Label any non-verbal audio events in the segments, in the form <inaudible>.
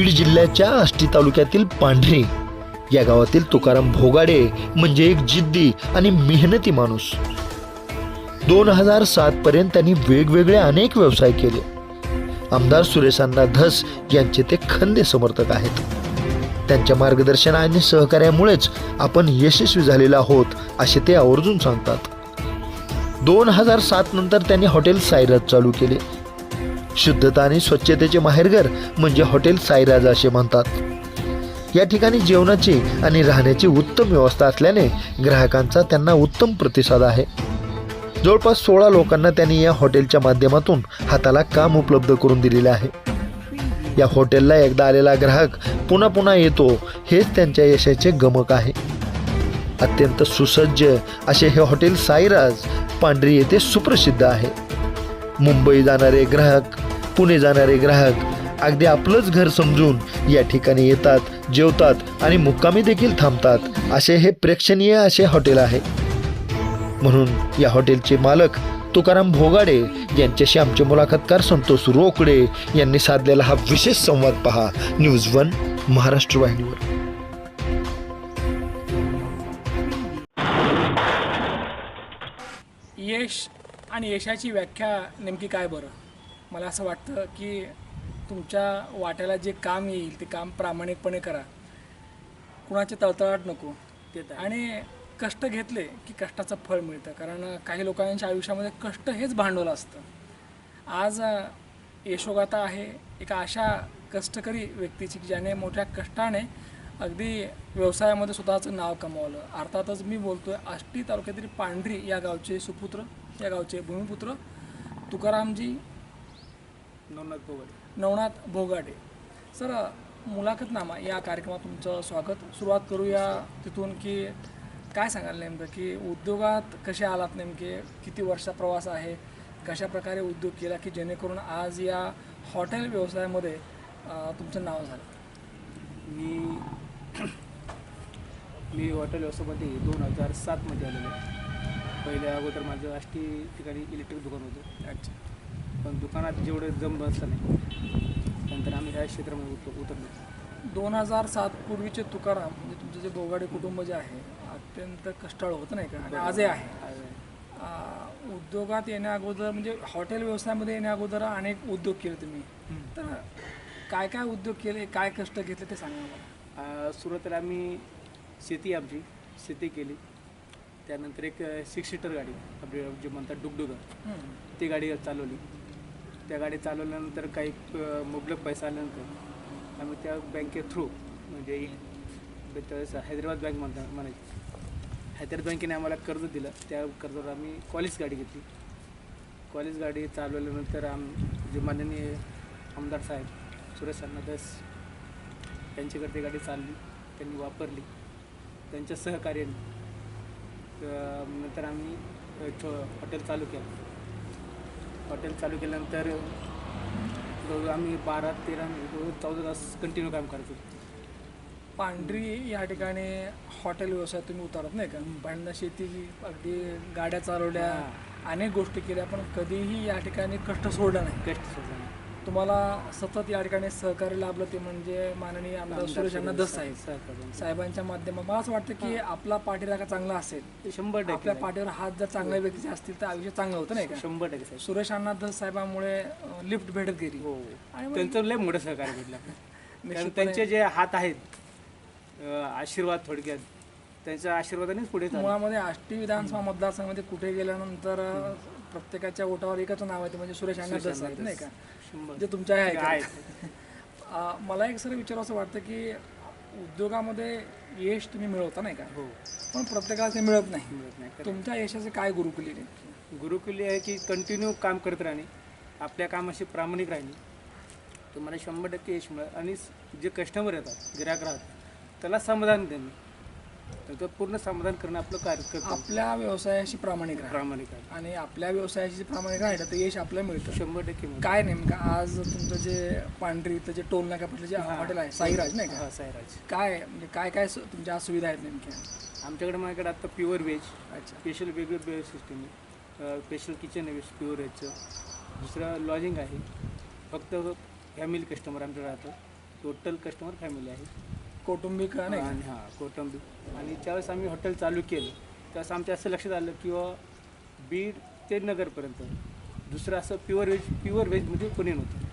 बीड जिल्ह्याच्या आष्टी तालुक्यातील पांढरे या गावातील तुकाराम भोगाडे म्हणजे एक जिद्दी आणि मेहनती माणूस. दोन हजार सात पर्यंत त्यांनी वेगवेगळे अनेक व्यवसाय केले. आमदार सुरेशांना धस यांचे ते खंदे समर्थक आहेत. त्यांच्या मार्गदर्शन आणि सहकार्यामुळेच आपण यशस्वी झालेलो आहोत असे ते आवर्जून सांगतात. दोन हजार सात नंतर त्यांनी हॉटेल सायराज चालू केले. शुद्धता आणि स्वच्छतेचे माहेरघर म्हणजे हॉटेल साईराजा असे म्हणतात. या ठिकाणी जेवणाची आणि राहण्याची उत्तम व्यवस्था असल्याने ग्राहकांचा त्यांना उत्तम प्रतिसाद आहे. जवळपास सोळा लोकांना त्यांनी या हॉटेलच्या माध्यमातून हाताला काम उपलब्ध करून दिलेले आहे. या हॉटेलला एकदा आलेला ग्राहक पुन्हा पुन्हा येतो हेच त्यांच्या यशाचे गमक आहे. अत्यंत सुसज्ज असे हे हॉटेल साईराज पांढरी येथे सुप्रसिद्ध आहे. मुंबई जाणारे ग्राहक पुणे जाणारे ग्राहक अगदी आपलंच घर समजून या ठिकाणी येतात जेवतात आणि मुक्कामी देखील थांबतात. असे हे प्रेक्षणीय असे हॉटेल आहे. म्हणून या हॉटेलचे मालक तुकाराम भोगाडे यांच्याशी आमचे मुलाखतकार संतोष रोकडे यांनी साधलेला हा विशेष संवाद पहा. न्यूज वन महाराष्ट्र वाहिनीवर. आणि यशाची व्याख्या नेमकी काय बरं? मला असं वाटतं की तुमच्या वाट्याला जे काम येईल ते काम प्रामाणिकपणे करा. कुणाची तळतळाट नको ते तर आणि कष्ट घेतले की कष्टाचं फळ मिळतं. कारण काही लोकांच्या आयुष्यामध्ये कष्ट हेच भांडवल असतं. आज यशोगाथा आहे एका अशा कष्टकरी व्यक्तीची की ज्याने मोठ्या कष्टाने अगदी व्यवसायामध्ये स्वतःचं नाव कमावलं. अर्थातच मी बोलतोय आष्टी तालुक्यातील पांढरी या गावचे सुपुत्र. या गावचे भूमिपुत्र तुकारामजी नवनाथ पोगडे नवनाथ भोगाडे सर मुलाखतनामा या कार्यक्रमात तुमचं स्वागत. सुरुवात करूया तिथून की काय सांगाल नेमकं? की उद्योगात कसे आलात नेमके? किती वर्षा प्रवास आहे? कशा प्रकारे उद्योग केला की जेणेकरून आज या हॉटेल व्यवसायामध्ये तुमचं नाव झालं? मी <clears throat> मी हॉटेल व्यवसायामध्ये दोन हजार सातमध्ये आलेलो आहे. पहिल्या अगोदर माझं आष्टी ठिकाणी इलेक्ट्रिक दुकान होतं. अच्छा. पण दुकानात जेवढं जम बसलं नाही नंतर आम्ही ह्या क्षेत्रामध्ये उतर उतरलो. दोन हजार सात पूर्वीचे तुकाराम म्हणजे तुमचं जे बोगाडे कुटुंब जे आहे अत्यंत कष्टाळू होतं नाही का? आणि आजही आहे. उद्योगात येण्या अगोदर म्हणजे हॉटेल व्यवसायामध्ये येण्या अगोदर अनेक उद्योग केले तुम्ही. तर काय काय उद्योग केले काय कष्ट घेतले ते सांगा मला. आ, सुरुवातीला आम्ही शेती आमची शेती केली. त्यानंतर एक सिक्स सीटर गाडी आपली जे म्हणतात डुगडुगर हम्म. ती गाडी चालवली. त्या गाडी चालवल्यानंतर काही मुबलक पैसा आल्यानंतर आम्ही त्या बँके थ्रू म्हणजे हैदराबाद बँक म्हणता म्हणायची. हैदराबाद बँकेने आम्हाला कर्ज दिलं. त्या कर्जावर आम्ही कॉलेज गाडी घेतली. कॉलेज गाडी चालवल्यानंतर आम जे माननीय आमदार साहेब सुरेश अन्नादास यांच्याकडे ती गाडी चालली. त्यांनी वापरली. त्यांच्या सहकार्याने नंतर आम्ही छो हॉटेल चालू केलं. हॉटेल चालू केल्यानंतर आम्ही बारा तेरा चौदा तास कंटिन्यू काम करायचो पांढरी या ठिकाणी हॉटेल व्यवसायात तुम्ही उतारत नाही का? पहिल्यांदा शेती अगदी गाड्या चालवल्या अनेक गोष्टी केल्या पण कधीही या ठिकाणी कष्ट सोडलं नाही. कष्ट सोडलं नाही. तुम्हाला सतत या ठिकाणी सहकार्य लाभलं ते म्हणजे माननीय आमदार सुरेश अण्णा दस साहेब. साहेबांच्या माध्यमात मला असं वाटतं की आपला पाठीराखा चांगला असेल. शंभर टक्के आपल्या पाठीवर हात जर चांगल्या व्यक्तीचे असतील तर आयुष्य चांगलं होतं नाही का? शंभर टक्के सुरेश अण्णा दस साहेबांमुळे लिफ्ट भेटत गेली. हो. आणि त्यांचं लय मोठं सहकार्य भेटलं. कारण त्यांचे जे हात आहेत आशीर्वाद थोडक्यात त्यांच्या आशीर्वादानेच पुढे. मुळामध्ये आष्टी विधानसभा मतदारसंघामध्ये कुठे गेल्यानंतर प्रत्येकाच्या ओटावर एकच नाव आहे ते म्हणजे सुरेश अण्णा दस आहेत नाही का? शंभर. जे तुमच्या आहे <laughs> मला एक सर विचारू असं वाटतं की उद्योगामध्ये यश तुम्ही मिळवता नाही का? हो. पण प्रत्येकाला ते मिळत नाही. मिळत नाही तुमच्या यशाचे काय गुरुकुली आहे? गुरुकुली आहे की कंटिन्यू काम करत राहणे आपल्या कामाशी प्रामाणिक राहणे. तुम्हाला शंभर टक्के यश मिळेल आणि जे कस्टमर येतात गिराक राहतात त्याला समाधान देणे. तर पूर्ण समाधान करणं आपलं कार्य. आपल्या व्यवसायाशी प्रामाणिक राहा प्रामाणिक आहे. आणि आपल्या व्यवसायाशी प्रामाणिक राहिलं तर यश आपल्याला मिळतं. शंभर टक्के. काय नेमकं? आज तुमचं जे पांढरी इथं जे टोल नाक्यापटलं जे हॉटेल आहे साईराज नाही का? हा साईराज. काय म्हणजे काय काय सु- तुमच्या आज सुविधा आहेत नेमक्या? आमच्याकडे माझ्याकडे आता प्युअर व्हेज अच्छा. स्पेशल वेगळं बे सिस्टीम आहे. स्पेशल किचन आहे प्युअर व्हेजचं दुसरं लॉजिंग आहे. फक्त फॅमिली कस्टमर आमच्याकडे राहतं टोटल कस्टमर फॅमिली आहे. कौटुंबिक नाही का? आणि हां कौटुंबिक. आणि ज्यावेळेस आम्ही हॉटेल चालू केलं त्यावेळेस आमच्या असं लक्षात आलं किंवा बीड ते नगरपर्यंत. दुसरं असं प्युअर व्हेज प्युअर व्हेजमध्ये कोणी नव्हतं.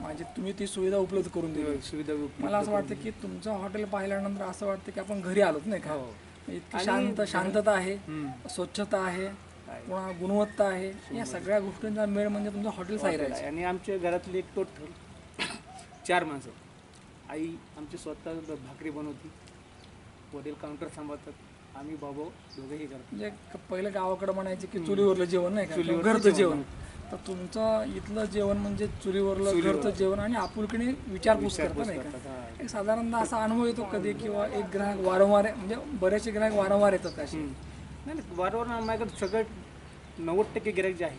म्हणजे तुम्ही ती सुविधा उपलब्ध करून दिली. सुविधा उपलब्ध मला असं वाटतं की तुमचं हॉटेल पाहिल्यानंतर असं वाटतं की आपण घरी आलोत नाही का? हो. इतकी आणि शांत शांतता आहे हम्म. स्वच्छता आहे आहे. पुन्हा गुणवत्ता आहे या सगळ्या गोष्टींचा मेळ म्हणजे तुमचं हॉटेल साईराज. आणि आमच्या घरातली एक टोटल चार माणसं. आई आमची स्वतः भाकरी बनवती. वडील काउंटर सांभाळतात. आम्ही भाऊ दोघेही करतो. म्हणजे पहिलं गावाकडे म्हणायचे की चुलीवरलं जेवण नाही का? चुलीवरचं किंवा घरचं जेवण. तर तुमचं इथलं जेवण म्हणजे चुलीवरलं घरचं जेवण आणि आपुलकीने विचारपूस करता नाही का? करतात, हा. एक साधारणतः असा अनुभव येतो कधी किंवा एक ग्राहक वारंवार म्हणजे बरेचसे ग्राहक वारंवार येतात असे. हम्म. नाही नाही वारंवार माझ्याकडे सगळं नव्वद टक्के गिराईक जे आहे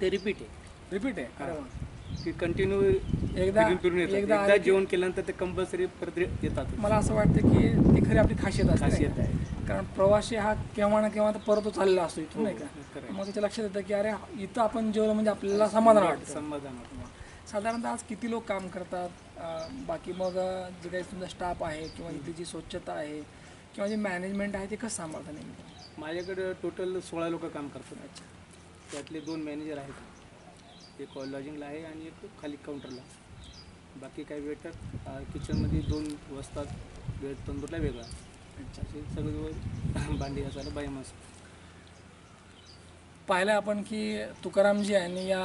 ते रिपीट आहे. रिपीट आहे? अरे वा. की कंटिन्यू एकदा फिरून फिरून येतात. एकदा एकदा आले की- जेवण केल्यानंतर ते कंपल्सरी परत येतात. मला असं वाटतं की ती खरी आपली खासियत असते नाही खासियत का? आहे. कारण प्रवासी हा केव्हा ना केव्हा तर परत चाललेला असतो इथून नाही हो, का आहे. मग त्याच्या लक्षात येतं की अरे इथं आपण जेवलं म्हणजे आपल्याला समाधान वाटतं. समाधान वाटतं. साधारणतः आज किती लोक काम करतात? अं, बाकी मग अं, जे काही तुमचा स्टाफ आहे किंवा इथली जी स्वच्छता आहे किंवा जे मॅनेजमेंट आहे ते कसं सांभाळतं नेमकं? माझ्याकडे टोटल सोळा लोक काम करतात. त्यातले दोन मॅनेजर आहेत. एक लॉजिंगला आहे आणि एक खाली काउंटरला बाकी काही वेटर किचनमध्ये दोन वाजतात वेळ तंदूरला वेगळा. असे सगळे <laughs> भांडी असायला बाई माणसं. पाहिलं आपण की तुकारामजी यांनी या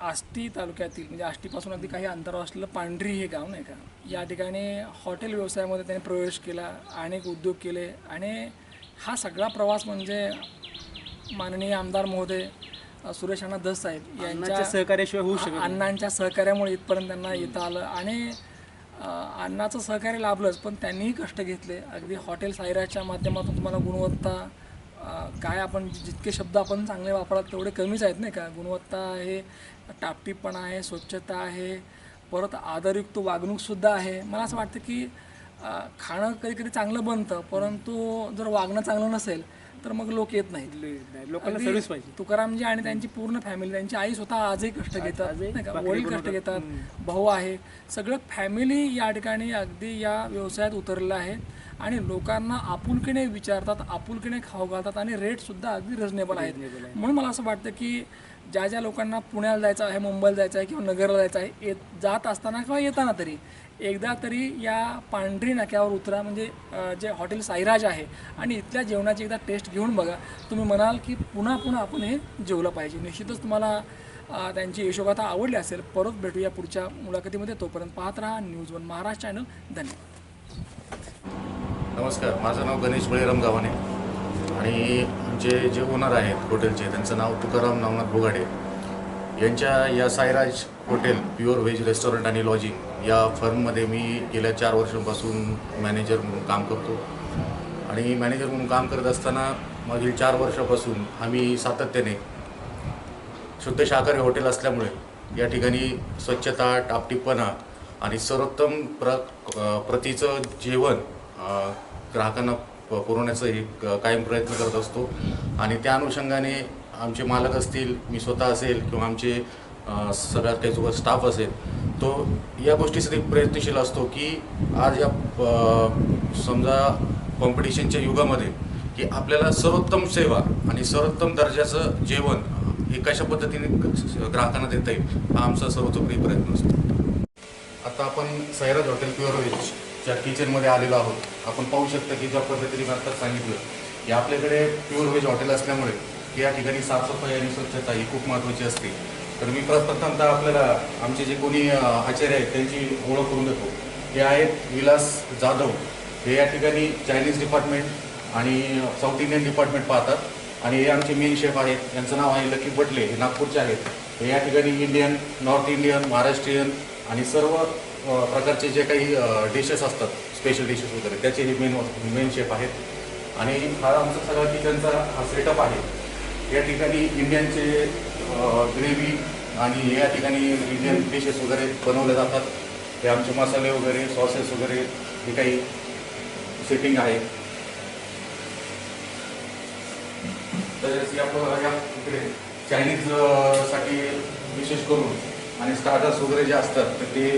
आष्टी तालुक्यातील म्हणजे आष्टीपासून अगदी काही अंतरावर असलेलं पांढरी हे गाव नाही का? या ठिकाणी हॉटेल व्यवसायामध्ये त्यांनी प्रवेश केला अनेक उद्योग केले आणि हा सगळा प्रवास म्हणजे माननीय आमदार महोदय सुरेश अण्णा दस साहेब यांच्या सहकार्याशिवाय होऊ शकत. अण्णांच्या सहकार्यामुळे इथपर्यंत त्यांना येता आलं. आणि अण्णाचं सहकार्य लाभलंच पण त्यांनीही कष्ट घेतले. अगदी हॉटेल सायराच्या माध्यमातून तुम्हाला गुणवत्ता काय आपण जितके शब्द आपण चांगले वापराल तेवढे कमीच आहेत नाही का? गुणवत्ता आहे टापटीपणा आहे स्वच्छता आहे परत आदरयुक्त वागणूकसुद्धा आहे. मला असं वाटतं की खाणं कधी कधी चांगलं बनतं परंतु जर वागणं चांगलं नसेल तर मग लोक येत नाहीत. नाही, लोकांना सर्व्हिस पाहिजे. तुकारामजी आणि त्यांची पूर्ण फॅमिली त्यांची आई स्वतः आजही कष्ट घेतात नाही का? वडील कष्ट. घेतात भाऊ आहे. सगळं फॅमिली या ठिकाणी अगदी या व्यवसायात उतरलेलं आहे. आणि लोकांना आपुलकीने विचारतात आपुलकीने खाऊ घालतात आणि रेट सुद्धा अगदी रिजनेबल आहेत. म्हणून मला असं वाटतं की ज्या ज्या लोकांना पुण्याला जायचं आहे मुंबईला जायचं आहे किंवा नगरला जायचं आहे येत जात असताना किंवा येताना तरी एकदा तरी या पांढरी नाक्यावर उतरा म्हणजे जे हॉटेल साईराज आहे आणि इथल्या जेवणाची एकदा टेस्ट घेऊन बघा. तुम्ही म्हणाल की पुन्हा पुन्हा आपण हे जेवलं पाहिजे. निश्चितच तुम्हाला त्यांची यशोगाथा आवडली असेल. परत भेटूया पुढच्या मुलाखतीमध्ये. तोपर्यंत पाहत राहा न्यूज वन महाराष्ट्र चॅनल. धन्यवाद. नमस्कार माझं नाव गणेश बळीराम गावाने आणि आमचे जे ओनर आहेत हॉटेलचे त्यांचं नाव तुकाराम नवनाथ बोगाडे यांच्या या Sairaj hotel pure veg restaurant आणि लॉजिंग या फर्ममध्ये मी गेल्या चार वर्षांपासून मॅनेजर म्हणून काम करतो. आणि मॅनेजर म्हणून काम करत असताना मागील चार वर्षापासून आम्ही सातत्याने शुद्ध शाकाहारी हॉटेल असल्यामुळे या ठिकाणी स्वच्छता टापटीपणा आणि सर्वोत्तम प्र प्रतीचं जेवण ग्राहकांना प- पुरवण्याचा एक कायम प्रयत्न करत असतो. आणि त्या अनुषंगाने आमचे मालक असतील मी स्वतः असेल किंवा आमचे सगळ्यात काही जो स्टाफ असेल तो या गोष्टीसाठी प्रयत्नशील असतो की आज या समजा कॉम्पिटिशनच्या युगामध्ये की आपल्याला सर्वोत्तम सेवा आणि सर्वोत्तम दर्जाचं जेवण हे कशा पद्धतीने ग्राहकांना देता येईल हा आमचा सर्वतोपरी प्रयत्न असतो. आता आपण सैराज हॉटेल प्युअर ज्या किचनमध्ये आलेलो आहोत आपण पाहू शकता की ज्या पद्धतीने मी सांगितलं की आपल्याकडे प्युअर व्हेज हॉटेल असल्यामुळे या ठिकाणी साफसफाई आणि स्वच्छता ही खूप महत्त्वाची असते. तर मी प्रथमतः आपल्याला आमचे जे कोणी आचार्य आहेत त्यांची ओळख करून देतो. हे आहेत विलास जाधव. हे या ठिकाणी चायनीज डिपार्टमेंट आणि साऊथ इंडियन डिपार्टमेंट पाहतात. आणि हे आमचे मेन शेफ आहेत. यांचं नाव आहे लकी बटले हे नागपूरचे आहेत. हे या ठिकाणी इंडियन नॉर्थ इंडियन महाराष्ट्रीयन आणि सर्व प्रकारचे जे काही डिशेस असतात स्पेशल डिशेस वगैरे त्याचे हे मेन मेन शेफ आहेत. आणि हा आमचा सगळा किचनचा हा सेटअप आहे. या ठिकाणी इंडियनचे ग्रेव्ही आणि या ठिकाणी इंडियन डिशेस वगैरे बनवले जातात. हे आमचे मसाले वगैरे सॉसेस वगैरे हे काही सेटिंग आहे. तर या या इकडे चायनीजसाठी विशेष करून आणि स्टार्टर्स वगैरे जे असतात तर ते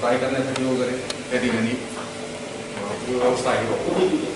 फ्राय करण्यासाठी वगैरे त्या ठिकाणी व्यवस्था आहे.